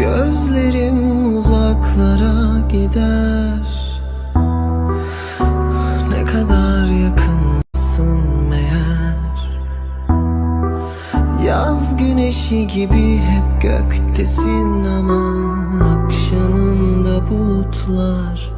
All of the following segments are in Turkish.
Gözlerim uzaklara gider. Ne kadar yakınsın meğer. Yaz güneşi gibi hep göktesin ama Akşamında bulutlar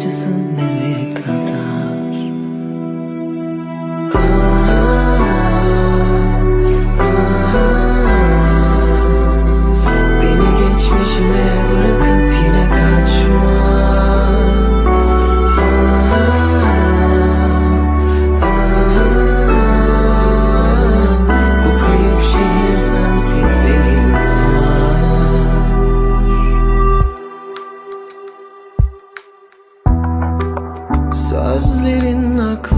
Just a minute. Gözlerin aklı